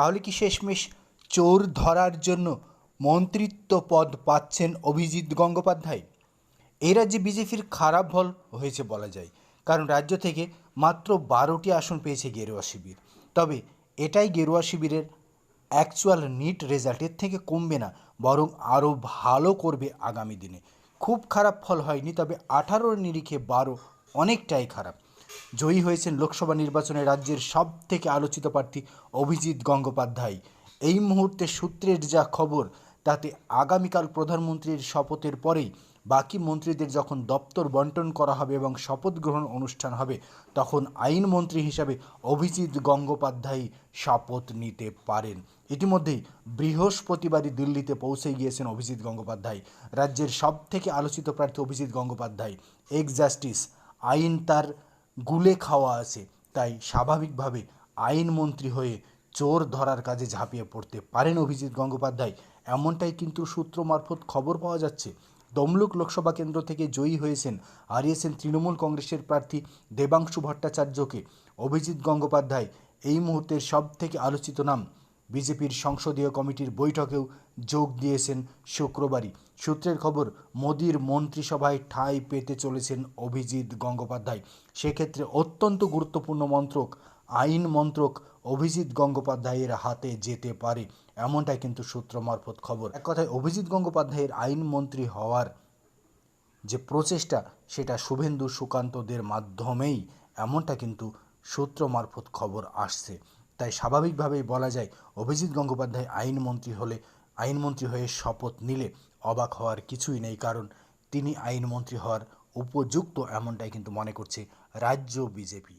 তাহলে কি শেষমেশ চোর ধরার জন্য মন্ত্রিত্ব পদ পাচ্ছেন অভিজিৎ গঙ্গোপাধ্যায়? এই রাজ্যে বিজেপির খারাপ ফল হয়েছে বলা যায়, কারণ রাজ্য থেকে মাত্র বারোটি আসন পেয়েছে গেরুয়া শিবির। তবে এটাই গেরুয়া শিবিরের অ্যাকচুয়াল নিট রেজাল্টের থেকে কমবে না, বরং আরও ভালো করবে আগামী দিনে। খুব খারাপ ফল হয়নি, তবে আঠারোর নিরিখে বারো অনেকটাই খারাপ। জয়ী হয়েছেন লোকসভা নির্বাচনে রাজ্যের সব থেকে আলোচিত প্রার্থী অভিজিৎ গঙ্গোপাধ্যায়। এই মুহূর্তে সূত্রের যা খবর, তাতে আগামীকাল প্রধানমন্ত্রীর শপথের পরেই বাকি মন্ত্রীদের যখন দপ্তর বন্টন করা হবে এবং শপথ গ্রহণ অনুষ্ঠান হবে, তখন আইনমন্ত্রী হিসাবে অভিজিৎ গঙ্গোপাধ্যায় শপথ নিতে পারেন। ইতিমধ্যেই বৃহস্পতিবারই দিল্লিতে পৌঁছে গিয়েছেন অভিজিৎ গঙ্গোপাধ্যায়। রাজ্যের সব থেকে আলোচিত প্রার্থী অভিজিৎ গঙ্গোপাধ্যায়, এক্স জাস্টিস, আইন তার গুলে খাওয়া আছে। তাই স্বাভাবিকভাবে আইনমন্ত্রী হয়ে চোর ধরার কাজে ঝাঁপিয়ে পড়তে পারেন অভিজিৎ গঙ্গোপাধ্যায়। এমনটাই কিন্তু সূত্র মারফত খবর পাওয়া যাচ্ছে। দমলুক লোকসভা কেন্দ্র থেকে জয়ী হয়েছেন হারিয়েছেন তৃণমূল কংগ্রেসের প্রার্থী দেবাংশু ভট্টাচার্যকে। অভিজিৎ গঙ্গোপাধ্যায় এই মুহূর্তের সব থেকে আলোচিত নাম বিজেপির সংসদীয় কমিটির বৈঠকেও যোগ দিয়েছেন শুক্রবারই। সূত্রের খবর, মোদির মন্ত্রিসভায় ঠাঁই পেতে চলেছেন অভিজিৎ গঙ্গোপাধ্যায়। সেক্ষেত্রে অত্যন্ত গুরুত্বপূর্ণ মন্ত্রক, আইন মন্ত্রক অভিজিৎ গঙ্গোপাধ্যায়ের হাতে যেতে পারে, এমনটাই কিন্তু সূত্র মারফত খবর। এক কথায়, অভিজিৎ গঙ্গোপাধ্যায়ের আইনমন্ত্রী হওয়ার যে প্রচেষ্টা, সেটা শুভেন্দু সুকান্তদের মাধ্যমেই, এমনটা কিন্তু সূত্র মারফত খবর আসছে। তাই স্বাভাবিকভাবেই বলা যায়, অভিজিৎ গঙ্গোপাধ্যায় আইনমন্ত্রী হলে আইনমন্ত্রী হয়ে শপথ নিলে অবাক হওয়ার কিছুই নেই, কারণ তিনি আইনমন্ত্রী হওয়ার উপযুক্ত এমনটাই কিন্তু মনে করছে রাজ্য বিজেপি।